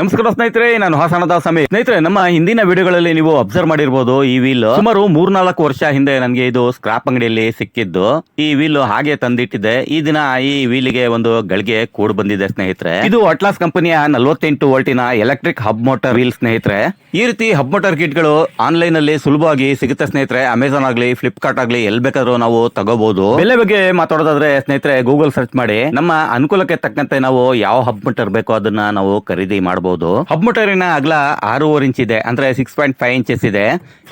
ನಮಸ್ಕಾರ ಸ್ನೇಹಿತರೆ, ನಾನು ಹಾಸನದ ಸಮಯ ಸ್ನೇಹಿತರೆ, ನಮ್ಮ ಹಿಂದಿನ ವಿಡಿಯೋಗಳಲ್ಲಿ ನೀವು ಅಬ್ಸರ್ವ್ ಮಾಡಿರ್ಬೋದು ಈ ವೀಲ್. ಸುಮಾರು ಮೂರ್ನಾಲ್ಕು ವರ್ಷ ಹಿಂದೆ ನನಗೆ ಇದು ಸ್ಕ್ರಾಪ್ ಅಂಗಡಿಯಲ್ಲಿ ಸಿಕ್ಕಿದ್ದು. ಈ ವೀಲ್ ಹಾಗೆ ತಂದಿಟ್ಟಿದೆ ಈ ದಿನ ಈ ವೀಲಿಗೆ ಒಂದು ಗಳಿಗೆ ಕೂಡ್ ಬಂದಿದೆ ಸ್ನೇಹಿತರೆ. ಇದು ಅಟ್ಲಾಸ್ ಕಂಪನಿಯ ನಲವತ್ತೆಂಟು ವೋಲ್ಟಿನ ಎಲೆಕ್ಟ್ರಿಕ್ ಹಬ್ ಮೋಟರ್ ವೀಲ್ ಸ್ನೇಹಿತರೆ. ಈ ರೀತಿ ಹಬ್ ಮೋಟರ್ ಕಿಟ್ಗಳು ಆನ್ಲೈನ್ ಅಲ್ಲಿ ಸುಲಭವಾಗಿ ಸಿಗುತ್ತೆ ಸ್ನೇಹಿತರೆ. ಅಮೆಝಾನ್ ಆಗ್ಲಿ ಫ್ಲಿಪ್ಕಾರ್ಟ್ ಆಗ್ಲಿ ಎಲ್ ಬೇಕಾದ್ರೂ ನಾವು ತಗೋಬಹುದು ಬೆಲೆ ಬಗ್ಗೆ ಮಾತಾಡೋದಾದ್ರೆ ಸ್ನೇಹಿತರೆ ಗೂಗಲ್ ಸರ್ಚ್ ಮಾಡಿ. ನಮ್ಮ ಅನುಕೂಲಕ್ಕೆ ತಕ್ಕಂತೆ ನಾವು ಯಾವ ಹಬ್ ಮೋಟರ್ ಬೇಕೋ ಅದನ್ನ ನಾವು ಖರೀದಿ ಮಾಡಬಹುದು ಹಬ್ ಮೋಟರಿನ ಅಗಲ ಆರೂವರೆ ಇಂಚ್ ಇದೆ, ಅಂದ್ರೆ ಸಿಕ್ಸ್ ಪಾಯಿಂಟ್ ಫೈವ್ ಇಂಚಸ್ ಇದೆ.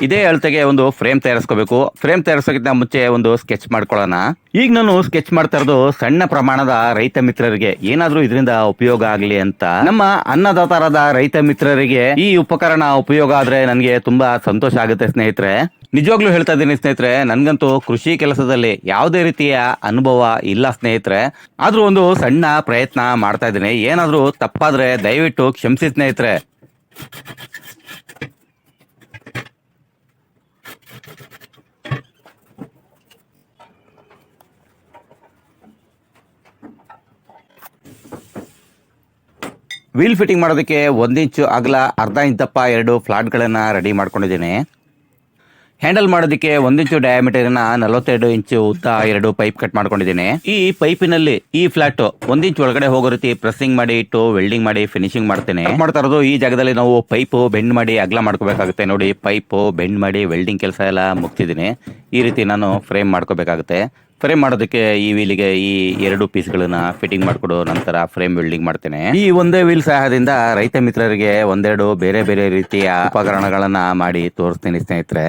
ಇದೇ ಅಳತೆಗೆ ಒಂದು ಫ್ರೇಮ್ ತಯಾರಿಸ್ಕೋಬೇಕು. ಫ್ರೇಮ್ ತಯಾರಿಸೋಕ್ಕಿಂತ ಮುಂಚೆ ಒಂದು ಸ್ಕೆಚ್ ಮಾಡ್ಕೊಳ್ಳೋಣ. ಈಗ ನಾನು ಸ್ಕೆಚ್ ಮಾಡ್ತಾ ಸಣ್ಣ ಪ್ರಮಾಣದ ರೈತ ಮಿತ್ರರಿಗೆ. ಏನಾದ್ರೂ ಇದರಿಂದ ಉಪಯೋಗ ಆಗಲಿ ಅಂತ. ನಮ್ಮ ಅನ್ನದಾತರಾದ ರೈತ ಮಿತ್ರರಿಗೆ ಈ ಉಪಕರಣ ಉಪಯೋಗ ಆದ್ರೆ ನನಗೆ ತುಂಬಾ ಸಂತೋಷ ಆಗುತ್ತೆ ಸ್ನೇಹಿತರೆ. ನಿಜವಾಗ್ಲೂ ಹೇಳ್ತಾ ಇದ್ದೀನಿ ಸ್ನೇಹಿತರೆ, ನನಗಂತೂ ಕೃಷಿ ಕೆಲಸದಲ್ಲಿ ಯಾವುದೇ ರೀತಿಯ ಅನುಭವ ಇಲ್ಲ ಸ್ನೇಹಿತರೆ. ಆದ್ರೂ ಒಂದು ಸಣ್ಣ ಪ್ರಯತ್ನ ಮಾಡ್ತಾ ಇದ್ದೀನಿ. ಏನಾದ್ರೂ ತಪ್ಪಾದ್ರೆ ದಯವಿಟ್ಟು ಕ್ಷಮಿಸಿ ಸ್ನೇಹಿತರೆ. ವೀಲ್ ಫಿಟ್ಟಿಂಗ್ ಮಾಡೋದಕ್ಕೆ ಒಂದಿಂಚು ಅಗಲ, ಅರ್ಧ ಇಂಚಪ್ಪ ಎರಡು ಫ್ಲಾಟ್ಗಳನ್ನು ರೆಡಿ ಮಾಡ್ಕೊಂಡಿದ್ದೀನಿ. ಹ್ಯಾಂಡಲ್ ಮಾಡೋದಕ್ಕೆ ಒಂದಿಂಚು ಡಯಾಮೀಟರ್ನ ನಲವತ್ತೆರಡು ಇಂಚು ಉದ್ದ ಎರಡು ಪೈಪ್ ಕಟ್ ಮಾಡ್ಕೊಂಡಿದ್ದೀನಿ. ಈ ಪೈಪಿನಲ್ಲಿ ಈ ಫ್ಲಾಟ್ ಒಂದಿಂಚು ಒಳಗಡೆ ಹೋಗೋ ರೀತಿ ಪ್ರೆಸ್ಸಿಂಗ್ ಮಾಡಿ ಇಟ್ಟು ವೆಲ್ಡಿಂಗ್ ಮಾಡಿ ಫಿನಿಶಿಂಗ್ ಮಾಡ್ತೇನೆ. ಮಾಡ್ತಾ ಇರೋದು ಈ ಜಾಗದಲ್ಲಿ ನಾವು ಪೈಪ್ ಬೆಂಡ್ ಮಾಡಿ ಅಗ್ಲ ಮಾಡ್ಕೋಬೇಕಾಗುತ್ತೆ. ನೋಡಿ ಪೈಪ್ ಬೆಂಡ್ ಮಾಡಿ ವೆಲ್ಡಿಂಗ್ ಕೆಲಸ ಎಲ್ಲ ಮುಗ್ತಿದ್ದೀನಿ. ಈ ರೀತಿ ನಾನು ಫ್ರೇಮ್ ಮಾಡ್ಕೋಬೇಕಾಗುತ್ತೆ. ಫ್ರೇಮ್ ಮಾಡೋದಕ್ಕೆ ಈ ವೀಲಿಗೆ ಈ ಎರಡು ಪೀಸ್ಗಳನ್ನ ಫಿಟ್ಟಿಂಗ್ ಮಾಡಿಕೊಡು ನಂತರ ಫ್ರೇಮ್ ವೆಲ್ಡಿಂಗ್ ಮಾಡ್ತೇನೆ. ಈ ಒಂದೇ ವೀಲ್ ಸಹಾಯದಿಂದ ರೈತ ಮಿತ್ರರಿಗೆ ಒಂದೆರಡು ಬೇರೆ ಬೇರೆ ರೀತಿಯ ಉಪಕರಣಗಳನ್ನ ಮಾಡಿ ತೋರಿಸ್ತೀನಿ ಸ್ನೇಹಿತರೆ.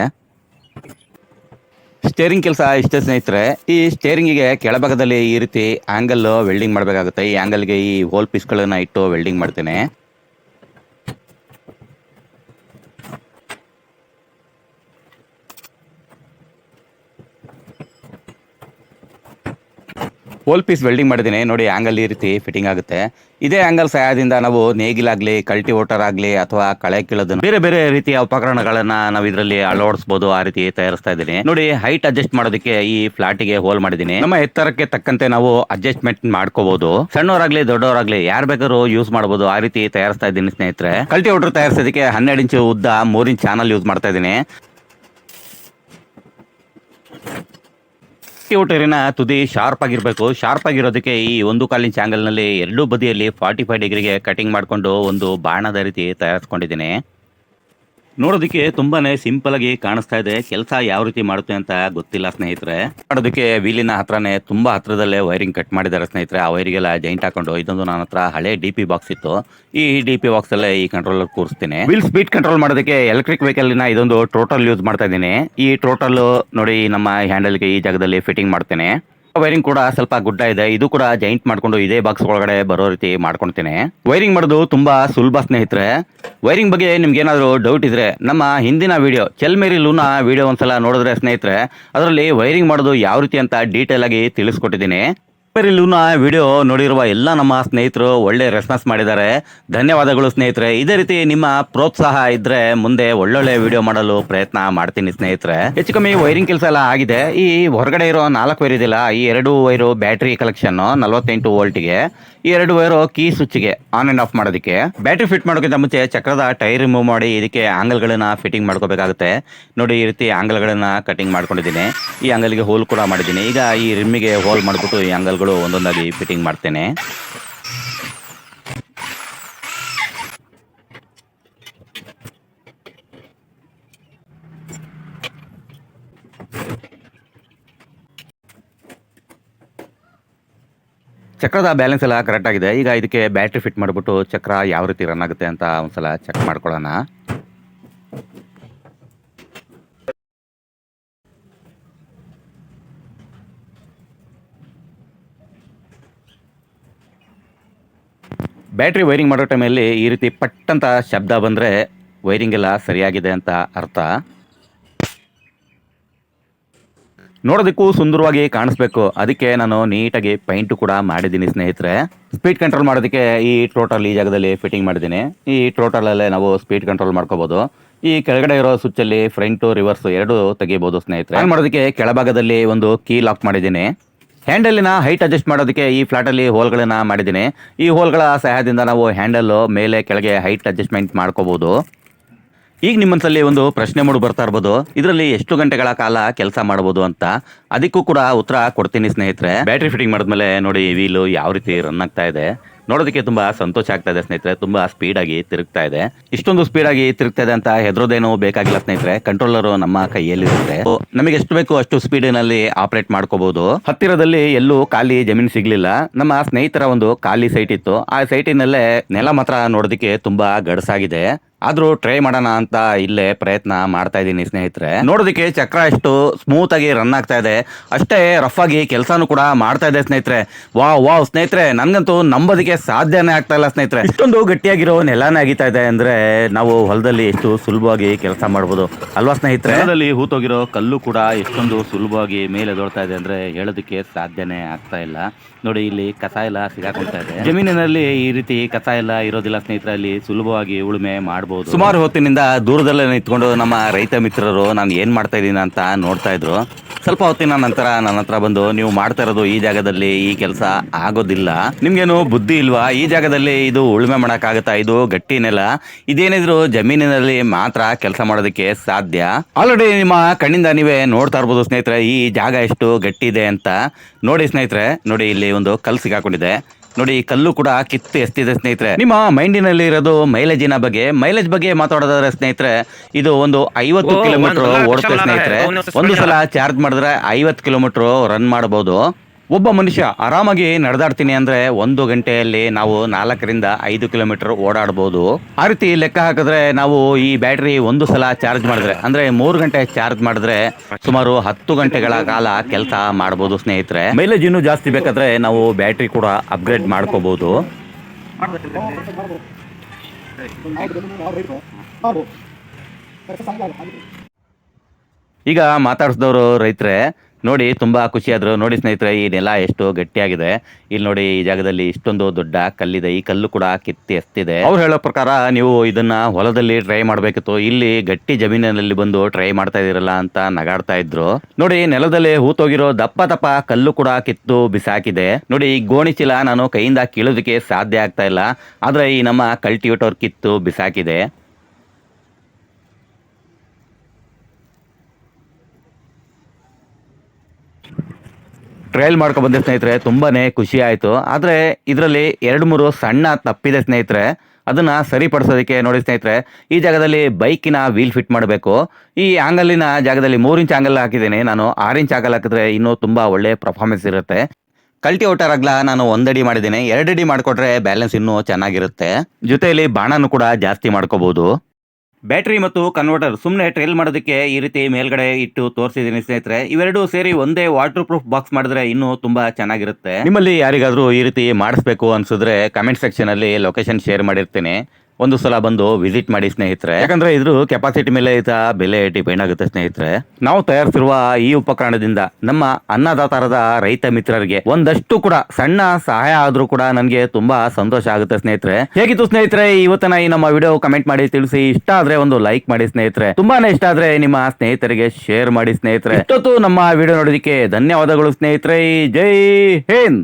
ಸ್ಟೇರಿಂಗ್ ಕೆಲಸ ಇಷ್ಟೇ ಸ್ನೇಹಿತರೆ, ಈ ಸ್ಟೇರಿಂಗಿಗೆ ಕೆಳಭಾಗದಲ್ಲಿ ಈ ರೀತಿ ಆಂಗಲ್ ವೆಲ್ಡಿಂಗ್ ಮಾಡಬೇಕಾಗುತ್ತೆ. ಈ ಆಂಗಲ್ಗೆ ಈ ಹೋಲ್ ಪೀಸ್ಗಳನ್ನ ಇಟ್ಟು ವೆಲ್ಡಿಂಗ್ ಮಾಡ್ತೇನೆ. ಹೋಲ್ ಪೀಸ್ ವೆಲ್ಡಿಂಗ್ ಮಾಡಿದ್ದೀನಿ. ನೋಡಿ ಆಂಗಲ್ ಈ ರೀತಿ ಫಿಟ್ಟಿಂಗ್ ಆಗುತ್ತೆ. ಇದೇ ಆಂಗಲ್ ಸಹಾಯದಿಂದ ನಾವು ನೇಗಿಲಾಗ್ಲಿ ಕಲ್ಟಿವೇಟರ್ ಆಗಲಿ ಅಥವಾ ಕಳೆ ಕೀಳೋದನ್ನು ಬೇರೆ ಬೇರೆ ರೀತಿಯ ಉಪಕರಣಗಳನ್ನ ನಾವು ಇದರಲ್ಲಿ ಅಳವಡಿಸಬಹುದು ಆ ರೀತಿ ತಯಾರಿಸ್ತಾ ಇದ್ದೀನಿ. ನೋಡಿ ಹೈಟ್ ಅಡ್ಜಸ್ಟ್ ಮಾಡೋದಕ್ಕೆ ಈ ಫ್ಲಾಟಿಗೆ ಹೋಲ್ ಮಾಡಿದ್ದೀನಿ. ನಮ್ಮ ಎತ್ತರಕ್ಕೆ ತಕ್ಕಂತೆ ನಾವು ಅಡ್ಜಸ್ಟ್ಮೆಂಟ್ ಮಾಡ್ಕೋಬಹುದು ಸಣ್ಣವರಾಗ್ಲಿ, ದೊಡ್ಡವರಾಗ್ಲಿ, ಯಾರು ಬೇಕಾದ್ರೂ ಯೂಸ್ ಮಾಡಬಹುದು ಆ ರೀತಿ ತಯಾರಿಸ್ತಾ ಇದ್ದೀನಿ ಸ್ನೇಹಿತರೆ. ಕಲ್ಟಿವೇಟರ್ ತಯಾರಿಸೋದಕ್ಕೆ ಹನ್ನೆರಡು ಇಂಚು ಉದ್ದ, ಮೂರ್ ಇಂಚ್ ಚಾನಲ್ ಯೂಸ್ ಮಾಡ್ತಾ ಇದ್ದೀನಿ. ಟಿನ ತುದಿ ಶಾರ್ಪ್ ಆಗಿರಬೇಕು. ಶಾರ್ಪ್ ಆಗಿರೋದಕ್ಕೆ ಈ ಒಂದು ಕಾಲಿನ ಚಾಂಗಲ್ನಲ್ಲಿ ಎರಡೂ ಬದಿಯಲ್ಲಿ ಫಾರ್ಟಿ ಫೈವ್ ಡಿಗ್ರಿಗೆ ಕಟಿಂಗ್ ಮಾಡಿಕೊಂಡು ಒಂದು ಬಾಣದ ರೀತಿ ತಯಾರಿಸ್ಕೊಂಡಿದ್ದೀನಿ. ನೋಡೋದಕ್ಕೆ ತುಂಬಾನೇ ಸಿಂಪಲ್ ಆಗಿ ಕಾಣಿಸ್ತಾ ಇದೆ. ಕೆಲಸ ಯಾವ ರೀತಿ ಮಾಡುತ್ತೆ ಅಂತ ಗೊತ್ತಿಲ್ಲ ಸ್ನೇಹಿತರೆ. ಮಾಡೋದಕ್ಕೆ ವೀಲಿನ ಹತ್ರನೇ ತುಂಬಾ ಹತ್ರದಲ್ಲೇ ವೈರಿಂಗ್ ಕಟ್ ಮಾಡಿದ್ದಾರೆ ಸ್ನೇಹಿತರೆ. ಆ ವೈರಿಗೆಲ್ಲ ಜಾಯಿಂಟ್ ಹಾಕೊಂಡು ಇದೊಂದು ನನ್ನ ಹತ್ರ ಹಳೆ ಡಿ ಪಿ ಬಾಕ್ಸ್ ಇತ್ತು. ಈ ಡಿ ಪಿ ಬಾಕ್ಸ್ ಅಲ್ಲೇ ಈ ಕಂಟ್ರೋಲರ್ ಕೂರಿಸ್ತೀನಿ. ವಿಲ್ ಸ್ಪೀಡ್ ಕಂಟ್ರೋಲ್ ಮಾಡೋದಕ್ಕೆ ಎಲೆಕ್ಟ್ರಿಕ್ ವೆಹಿಕಲ್ನ ಇದೊಂದು ಟೋಟಲ್ ಯೂಸ್ ಮಾಡ್ತಾ ಇದ್ದೀನಿ. ಈ ಟೋಟಲ್ ನೋಡಿ, ನಮ್ಮ ಹ್ಯಾಂಡಲ್ಗೆ ಈ ಜಾಗದಲ್ಲಿ ಫಿಟ್ಟಿಂಗ್ ಮಾಡ್ತೇನೆ. ವೈರಿಂಗ್ ಕೂಡ ಸ್ವಲ್ಪ ಗುಡ್ಡ ಇದೆ. ಇದು ಕೂಡ ಜಾಯಿಂಟ್ ಮಾಡ್ಕೊಂಡು ಇದೇ ಬಾಕ್ಸ್ ಒಳಗಡೆ ಬರೋ ರೀತಿ ಮಾಡ್ಕೊಳ್ತೀನಿ. ವೈರಿಂಗ್ ಮಾಡೋದು ತುಂಬಾ ಸುಲಭ ಸ್ನೇಹಿತರೆ. ವೈರಿಂಗ್ ಬಗ್ಗೆ ನಿಮ್ಗೆ ಏನಾದರೂ ಡೌಟ್ ಇದ್ರೆ ನಮ್ಮ ಹಿಂದಿನ ವಿಡಿಯೋ ಚೆಲ್ಮೇರಿ ಲೂನಾ ವಿಡಿಯೋ ಒಂದ್ಸಲ ನೋಡಿದ್ರೆ ಸ್ನೇಹಿತರೆ, ಅದರಲ್ಲಿ ವೈರಿಂಗ್ ಮಾಡೋದು ಯಾವ ರೀತಿ ಅಂತ ಡೀಟೇಲ್ ಆಗಿ ತಿಳಿಸ್ಕೊಟ್ಟಿದ್ದೀನಿ. ಲೂನಾ ವಿಡಿಯೋ ನೋಡಿರುವ ಎಲ್ಲ ನಮ್ಮ ಸ್ನೇಹಿತರು ಒಳ್ಳೆ ರೆಸ್ಪಾನ್ಸ್ ಮಾಡಿದ್ದಾರೆ. ಧನ್ಯವಾದಗಳು ಸ್ನೇಹಿತರೆ. ಇದೇ ರೀತಿ ನಿಮ್ಮ ಪ್ರೋತ್ಸಾಹ ಇದ್ರೆ ಮುಂದೆ ಒಳ್ಳೊಳ್ಳೆ ವಿಡಿಯೋ ಮಾಡಲು ಪ್ರಯತ್ನ ಮಾಡ್ತೀನಿ ಸ್ನೇಹಿತರೆ. ಹೆಚ್ಚು ಕಮ್ಮಿ ವೈರಿಂಗ್ ಕೆಲಸ ಎಲ್ಲ ಆಗಿದೆ. ಈ ಹೊರಗಡೆ ಇರೋ ನಾಲ್ಕು ವೈರ್ ಇದೆಯಲ್ಲ ಈ ಎರಡು ವೈರು ಬ್ಯಾಟ್ರಿ ಕಲೆಕ್ಷನ್ ನಲವತ್ತೆಂಟು ವೋಲ್ಟ್ಗೆ ಈ ಎರಡು ವೈರು ಕೀ ಸ್ವಿಚ್ಗೆ ಆನ್ ಅಂಡ್ ಆಫ್ ಮಾಡೋದಕ್ಕೆ. ಬ್ಯಾಟ್ರಿ ಫಿಟ್ ಮಾಡೋಕ್ಕಿಂತ ಮುಂಚೆ ಚಕ್ರದ ಟೈರ್ ರಿಮೂವ್ ಮಾಡಿ ಇದಕ್ಕೆ ಆಂಗಲ್ಗಳನ್ನ ಫಿಟ್ಟಿಂಗ್ ಮಾಡ್ಕೋಬೇಕಾಗುತ್ತೆ. ನೋಡಿ ಈ ರೀತಿ ಆಂಗಲ್ಗಳನ್ನ ಕಟಿಂಗ್ ಮಾಡ್ಕೊಂಡಿದ್ದೀನಿ. ಈ ಆಂಗಲ್ಗೆ ಹೋಲ್ ಕೂಡ ಮಾಡಿದ್ದೀನಿ. ಈಗ ಈ ರಿಮ್ಮಿಗೆ ಹೋಲ್ ಮಾಡಿಬಿಟ್ಟು ಈ ಆಂಗಲ್ಗಳು ಒಂದೊಂದಾಗಿ ಫಿಟ್ಟಿಂಗ್ ಮಾಡ್ತೇನೆ. ಚಕ್ರದ ಬ್ಯಾಲೆನ್ಸ್ ಎಲ್ಲ ಕರೆಕ್ಟ್ ಆಗಿದೆ. ಈಗ ಇದಕ್ಕೆ ಬ್ಯಾಟ್ರಿ ಫಿಟ್ ಮಾಡಿಬಿಟ್ಟು ಚಕ್ರ ಯಾವ ರೀತಿ ರನ್ ಆಗುತ್ತೆ ಅಂತ ಒಂದ್ಸಲ ಚೆಕ್ ಮಾಡ್ಕೊಳ್ಳೋಣ. ಬ್ಯಾಟ್ರಿ ವೈರಿಂಗ್ ಮಾಡೋ ಟೈಮಲ್ಲಿ ಈ ರೀತಿ ಪಟ್ಟಂತ ಶಬ್ದ ಬಂದರೆ ವೈರಿಂಗ್ ಎಲ್ಲ ಸರಿಯಾಗಿದೆ ಅಂತ ಅರ್ಥ. ನೋಡೋದಕ್ಕೂ ಸುಂದರವಾಗಿ ಕಾಣಿಸ್ಬೇಕು. ಅದಕ್ಕೆ ನಾನು ನೀಟಾಗಿ ಪೈಂಟ್ ಕೂಡ ಮಾಡಿದ್ದೀನಿ ಸ್ನೇಹಿತರೆ. ಸ್ಪೀಡ್ ಕಂಟ್ರೋಲ್ ಮಾಡೋದಕ್ಕೆ ಈ ಟೋಟಲ್ ಈ ಜಾಗದಲ್ಲಿ ಫಿಟ್ಟಿಂಗ್ ಮಾಡಿದ್ದೀನಿ. ಈ ಟೋಟಲಲ್ಲೇ ನಾವು ಸ್ಪೀಡ್ ಕಂಟ್ರೋಲ್ ಮಾಡ್ಕೋಬಹುದು ಈ ಕೆಳಗಡೆ ಇರೋ ಸ್ವಿಚ್ಚಲ್ಲಿ ಫ್ರಂಟು ರಿವರ್ಸ್ ಎರಡು ತೆಗಿಬೋದು ಸ್ನೇಹಿತರೆ. ಆನ್ ಮಾಡೋದಕ್ಕೆ ಕೆಳಭಾಗದಲ್ಲಿ ಒಂದು ಕೀ ಲಾಕ್ ಮಾಡಿದ್ದೀನಿ. ಹ್ಯಾಂಡಲಿನ ಹೈಟ್ ಅಡ್ಜಸ್ಟ್ ಮಾಡೋದಕ್ಕೆ ಈ ಫ್ಲಾಟಲ್ಲಿ ಹೋಲ್ಗಳನ್ನು ಮಾಡಿದ್ದೀನಿ. ಈ ಹೋಲ್ಗಳ ಸಹಾಯದಿಂದ ನಾವು ಹ್ಯಾಂಡಲ್ಲು ಮೇಲೆ ಕೆಳಗೆ ಹೈಟ್ ಅಡ್ಜಸ್ಟ್ಮೆಂಟ್ ಮಾಡ್ಕೋಬಹುದು ಈಗ ನಿಮ್ಮಂತಲ್ಲಿ ಒಂದು ಪ್ರಶ್ನೆ ಮೂಡು ಬರ್ತಾ ಇರ್ಬೋದು. ಇದರಲ್ಲಿ ಎಷ್ಟು ಗಂಟೆಗಳ ಕಾಲ ಕೆಲಸ ಮಾಡಬಹುದು ಅಂತ ಅದಕ್ಕೂ ಕೂಡ ಉತ್ತರ ಕೊಡ್ತೀನಿ ಸ್ನೇಹಿತರೆ. ಬ್ಯಾಟ್ರಿ ಫಿಟ್ಟಿಂಗ್ ಮಾಡಿದ್ಮೇಲೆ ನೋಡಿ ವೀಲು ಯಾವ ರೀತಿ ರನ್ ಆಗ್ತಾ ಇದೆ. ನೋಡೋದಕ್ಕೆ ತುಂಬಾ ಸಂತೋಷ ಆಗ್ತಾ ಇದೆ ಸ್ನೇಹಿತರೆ. ತುಂಬಾ ಸ್ಪೀಡ್ ಆಗಿ ತಿರುಗ್ತಾ ಇದೆ. ಇಷ್ಟೊಂದು ಸ್ಪೀಡ್ ಆಗಿ ತಿರುಗ್ತಾ ಇದೆ ಅಂತ ಹೆದರೋದೇನು ಬೇಕಾಗಿಲ್ಲ ಸ್ನೇಹಿತರೆ. ಕಂಟ್ರೋಲರ್ ನಮ್ಮ ಕೈಯಲ್ಲಿ ಇರುತ್ತೆ ನಮಗೆ ಎಷ್ಟು ಬೇಕು ಅಷ್ಟು ಸ್ಪೀಡಿನಲ್ಲಿ ಆಪರೇಟ್ ಮಾಡ್ಕೋಬಹುದು ಹತ್ತಿರದಲ್ಲಿ ಎಲ್ಲೂ ಖಾಲಿ ಜಮೀನು ಸಿಗ್ಲಿಲ್ಲ. ನಮ್ಮ ಸ್ನೇಹಿತರ ಒಂದು ಖಾಲಿ ಸೈಟ್ ಇತ್ತು. ಆ ಸೈಟಿನಲ್ಲೇ ನೆಲ ಮಾತ್ರ ನೋಡೋದಕ್ಕೆ ತುಂಬಾ ಗಡಸಾಗಿದೆ. ಆದ್ರೂ ಟ್ರೈ ಮಾಡೋಣ ಅಂತ ಇಲ್ಲೇ ಪ್ರಯತ್ನ ಮಾಡ್ತಾ ಇದ್ದೀನಿ ಸ್ನೇಹಿತರೆ. ನೋಡೋದಕ್ಕೆ ಚಕ್ರ ಎಷ್ಟು ಸ್ಮೂತ್ ಆಗಿ ರನ್ ಆಗ್ತಾ ಇದೆ. ಅಷ್ಟೇ ರಫ್ ಆಗಿ ಕೆಲಸನೂ ಕೂಡ ಮಾಡ್ತಾ ಇದೆ ಸ್ನೇಹಿತರೆ. ವಾ ವಾವ್ ಸ್ನೇಹಿತರೆ, ನನ್ಗಂತೂ ನಂಬೋದಕ್ಕೆ ಸಾಧ್ಯನೇ ಆಗ್ತಾ ಇಲ್ಲ ಸ್ನೇಹಿತರೆ. ಇಷ್ಟೊಂದು ಗಟ್ಟಿಯಾಗಿರೋ ನೆಲಾನೇ ಆಗಿತಾ ಇದೆ ಅಂದ್ರೆ ನಾವು ಹೊಲದಲ್ಲಿ ಎಷ್ಟು ಸುಲಭವಾಗಿ ಕೆಲಸ ಮಾಡ್ಬೋದು. ಅಲ್ವಾ ಸ್ನೇಹಿತರೆ? ಹೊಲದಲ್ಲಿ ಹೂತೋಗಿರೋ ಕಲ್ಲು ಕೂಡ ಎಷ್ಟೊಂದು ಸುಲಭವಾಗಿ ಮೇಲೆ ದೊಡ್ತಾ ಇದೆ ಅಂದ್ರೆ ಹೇಳೋದಕ್ಕೆ ಸಾಧ್ಯನೇ ಆಗ್ತಾ ಇಲ್ಲ. ನೋಡಿ ಇಲ್ಲಿ ಕಸ ಎಲ್ಲ ಸಿಗಾಕೊಂತ ಇದೆ. ಜಮೀನಿನಲ್ಲಿ ಈ ರೀತಿ ಕಸ ಎಲ್ಲ ಇರೋದಿಲ್ಲ ಸ್ನೇಹಿತರೆ ಅಲ್ಲಿ ಸುಲಭವಾಗಿ ಉಳುಮೆ ಮಾಡಬಹುದು ಸುಮಾರು ಹೊತ್ತಿನಿಂದ ದೂರದಲ್ಲೇ ನಿಂತ್ಕೊಂಡು ನಮ್ಮ ರೈತ ಮಿತ್ರರು ನಾನು ಏನ್ ಮಾಡ್ತಾ ಇದ್ದೀನಿ ಅಂತ ನೋಡ್ತಾ ಇದ್ರು. ಸ್ವಲ್ಪ ಹೊತ್ತಿನ ನಂತರ ನನ್ನ ಹತ್ರ ಬಂದು ನೀವು ಮಾಡ್ತಾ ಇರೋದು ಈ ಜಾಗದಲ್ಲಿ ಈ ಕೆಲಸ ಆಗೋದಿಲ್ಲ. ನಿಮ್ಗೇನು ಬುದ್ಧಿ ಇಲ್ವಾ? ಈ ಜಾಗದಲ್ಲಿ ಇದು ಉಳುಮೆ ಮಾಡಕ್ಕಾಗತ್ತಾ? ಇದು ಗಟ್ಟಿ ನೆಲ. ಇದೇನಿದ್ರು ಜಮೀನಿನಲ್ಲಿ ಮಾತ್ರ ಕೆಲಸ ಮಾಡೋದಕ್ಕೆ ಸಾಧ್ಯ? ಆಲ್ರೆಡಿ ನಿಮ್ಮ ಕಣ್ಣಿಂದ ನೀವೇ ನೋಡ್ತಾ ಇರ್ಬೋದು ಸ್ನೇಹಿತರೆ ಈ ಜಾಗ ಎಷ್ಟು ಗಟ್ಟಿ ಇದೆ ಅಂತ. ನೋಡಿ ಸ್ನೇಹಿತರೆ ನೋಡಿ ಇಲ್ಲಿ ಒಂದು ಕಲ್ಲು ಸಿಗಾಕೊಂಡಿದೆ ನೋಡಿ ಈ ಕಲ್ಲು ಕೂಡ ಕಿತ್ತು ಎಸ್ತಿದೆ ಸ್ನೇಹಿತರೆ. ನಿಮ್ಮ ಮೈಂಡಿನಲ್ಲಿ ಇರೋದು ಮೈಲೇಜಿನ ಬಗ್ಗೆ. ಮೈಲೇಜ್ ಬಗ್ಗೆ ಮಾತಾಡೋದಾದ್ರೆ ಸ್ನೇಹಿತರೆ ಇದು ಒಂದು ಐವತ್ತು ಕಿಲೋಮೀಟರ್ ಓಡುತ್ತೆ ಸ್ನೇಹಿತರೆ. ಒಂದು ಸಲ ಚಾರ್ಜ್ ಮಾಡಿದ್ರೆ ಐವತ್ತು ಕಿಲೋಮೀಟರ್ ರನ್ ಮಾಡಬಹುದು ಒಬ್ಬ ಮನುಷ್ಯ ಆರಾಮಾಗಿ ನಡೆದಾಡ್ತೀನಿ ಅಂದ್ರೆ ಒಂದು ಗಂಟೆಯಲ್ಲಿ ನಾವು ನಾಲ್ಕರಿಂದ ಐದು ಕಿಲೋಮೀಟರ್ ಓಡಾಡಬಹುದು ಆ ರೀತಿ ಲೆಕ್ಕ ಹಾಕಿದ್ರೆ ನಾವು ಈ ಬ್ಯಾಟ್ರಿ ಒಂದು ಸಲ ಚಾರ್ಜ್ ಮಾಡಿದ್ರೆ, ಅಂದ್ರೆ ಮೂರು ಗಂಟೆ ಚಾರ್ಜ್ ಮಾಡಿದ್ರೆ ಸುಮಾರು ಹತ್ತು ಗಂಟೆಗಳ ಕಾಲ ಕೆಲಸ ಮಾಡಬಹುದು ಸ್ನೇಹಿತರೆ. ಮೈಲೇಜ್ ಇನ್ನೂ ಜಾಸ್ತಿ ಬೇಕಾದ್ರೆ ನಾವು ಬ್ಯಾಟ್ರಿ ಕೂಡ ಅಪ್ಗ್ರೇಡ್ ಮಾಡ್ಕೋಬಹುದು ಈಗ ಮಾತಾಡಿಸಿದವರು ರೈತರೆ ನೋಡಿ ತುಂಬಾ ಖುಷಿ ಆದ್ರು. ನೋಡಿ ಸ್ನೇಹಿತರೆ, ಈ ನೆಲ ಎಷ್ಟು ಗಟ್ಟಿಯಾಗಿದೆ. ಇಲ್ಲಿ ನೋಡಿ ಈ ಜಾಗದಲ್ಲಿ ಇಷ್ಟೊಂದು ದೊಡ್ಡ ಕಲ್ಲಿದೆ. ಈ ಕಲ್ಲು ಕೂಡ ಕಿತ್ತಿ ಎಸ್ತಿದೆ ಅವ್ರು ಹೇಳೋ ಪ್ರಕಾರ ನೀವು ಇದನ್ನ ಹೊಲದಲ್ಲಿ ಟ್ರೈ ಮಾಡಬೇಕಿತ್ತು. ಇಲ್ಲಿ ಗಟ್ಟಿ ಜಮೀನಿನಲ್ಲಿ ಬಂದು ಟ್ರೈ ಮಾಡ್ತಾ ಇದೀರಲ್ಲ ಅಂತ ನಗಾಡ್ತಾ ಇದ್ರು. ನೋಡಿ, ನೆಲದಲ್ಲಿ ಹೂತೋಗಿರೋ ದಪ್ಪ ದಪ್ಪ ಕಲ್ಲು ಕೂಡ ಕಿತ್ತು ಬಿಸಾಕಿದೆ. ನೋಡಿ, ಈ ಗೋಣಿ ಚೀಲ ನಾನು ಕೈಯಿಂದ ಕೀಳೋದಕ್ಕೆ ಸಾಧ್ಯ ಆಗ್ತಾ ಇಲ್ಲ. ಆದ್ರೆ ಈ ನಮ್ಮ ಕಲ್ಟಿವೇಟರ್ ಕಿತ್ತು ಬಿಸಾಕಿದೆ. ಟ್ರಯಲ್ ಮಾಡ್ಕೊಂಡು ಬಂದೆ ಸ್ನೇಹಿತರೆ ತುಂಬಾ ಖುಷಿ ಆಯಿತು. ಆದರೆ ಇದರಲ್ಲಿ ಎರಡು ಮೂರು ಸಣ್ಣ ತಪ್ಪಿದೆ ಸ್ನೇಹಿತರೆ. ಅದನ್ನು ಸರಿಪಡಿಸೋದಕ್ಕೆ ನೋಡಿ ಸ್ನೇಹಿತರೆ, ಈ ಜಾಗದಲ್ಲಿ ಬೈಕಿನ ವೀಲ್ ಫಿಟ್ ಮಾಡಬೇಕು. ಈ ಆ್ಯಂಗಲಿನ ಜಾಗದಲ್ಲಿ ಮೂರು ಇಂಚ್ ಆಂಗಲ್ ಹಾಕಿದ್ದೀನಿ. ನಾನು ಆರು ಇಂಚ್ ಆಂಗಲ್ ಹಾಕಿದ್ರೆ ಇನ್ನೂ ತುಂಬ ಒಳ್ಳೆಯ ಪರ್ಫಾರ್ಮೆನ್ಸ್ ಇರುತ್ತೆ. ಕಲ್ಟಿ ಔಟರ್ ಅಗ್ಲ ನಾನು ಒಂದಡಿ ಮಾಡಿದ್ದೀನಿ. ಎರಡಡಿ ಮಾಡಿಕೊಟ್ರೆ ಬ್ಯಾಲೆನ್ಸ್ ಇನ್ನೂ ಚೆನ್ನಾಗಿರುತ್ತೆ. ಜೊತೆಯಲ್ಲಿ ಬಾಣನೂ ಕೂಡ ಜಾಸ್ತಿ ಮಾಡ್ಕೋಬಹುದು ಬ್ಯಾಟ್ರಿ ಮತ್ತು ಕನ್ವರ್ಟರ್ ಸುಮ್ಮನೆ ಟ್ರೈಲ್ ಮಾಡೋದಕ್ಕೆ ಈ ರೀತಿ ಮೇಲ್ಗಡೆ ಇಟ್ಟು ತೋರಿಸಿದ್ದೀನಿ ಸ್ನೇಹಿತರೆ. ಇವೆರಡು ಸೇರಿ ಒಂದೇ ವಾಟರ್ ಪ್ರೂಫ್ ಬಾಕ್ಸ್ ಮಾಡಿದ್ರೆ ಇನ್ನೂ ತುಂಬಾ ಚೆನ್ನಾಗಿರುತ್ತೆ. ನಿಮ್ಮಲ್ಲಿ ಯಾರಿಗಾದ್ರೂ ಈ ರೀತಿ ಮಾಡಿಸ್ಬೇಕು ಅನ್ಸಿದ್ರೆ ಕಮೆಂಟ್ ಸೆಕ್ಷನ್ ಅಲ್ಲಿ ಲೊಕೇಶನ್ ಶೇರ್ ಮಾಡಿರ್ತೀನಿ. ಒಂದು ಸಲ ಬಂದು ವಿಸಿಟ್ ಮಾಡಿ ಸ್ನೇಹಿತರೆ. ಯಾಕಂದ್ರೆ ಇದ್ರ ಕೆಪಾಸಿಟಿ ಮೇಲೆ ಈತ ಬೆಲೆ ಡಿಪೆಂಡ್ ಆಗುತ್ತೆ ಸ್ನೇಹಿತರೆ. ನಾವು ತಯಾರಿಸಿರುವ ಈ ಉಪಕರಣದಿಂದ ನಮ್ಮ ಅನ್ನದಾತಾರದ ರೈತ ಮಿತ್ರರಿಗೆ ಒಂದಷ್ಟು ಕೂಡ ಸಣ್ಣ ಸಹಾಯ ಆದ್ರೂ ಕೂಡ ನನಗೆ ತುಂಬಾ ಸಂತೋಷ ಆಗುತ್ತೆ ಸ್ನೇಹಿತರೆ. ಹೇಗಿತ್ತು ಸ್ನೇಹಿತರೆ ಇವತ್ತನ ಈ ನಮ್ಮ ವಿಡಿಯೋ ಕಮೆಂಟ್ ಮಾಡಿ ತಿಳಿಸಿ. ಇಷ್ಟ ಆದ್ರೆ ಒಂದು ಲೈಕ್ ಮಾಡಿ ಸ್ನೇಹಿತರೆ. ತುಂಬಾನೇ ಇಷ್ಟ ಆದ್ರೆ ನಿಮ್ಮ ಸ್ನೇಹಿತರಿಗೆ ಶೇರ್ ಮಾಡಿ ಸ್ನೇಹಿತರೆ. ಇಷ್ಟೊತ್ತು ನಮ್ಮ ವಿಡಿಯೋ ನೋಡೋದಕ್ಕೆ ಧನ್ಯವಾದಗಳು ಸ್ನೇಹಿತರೆ. ಜೈ ಹಿಂದ್.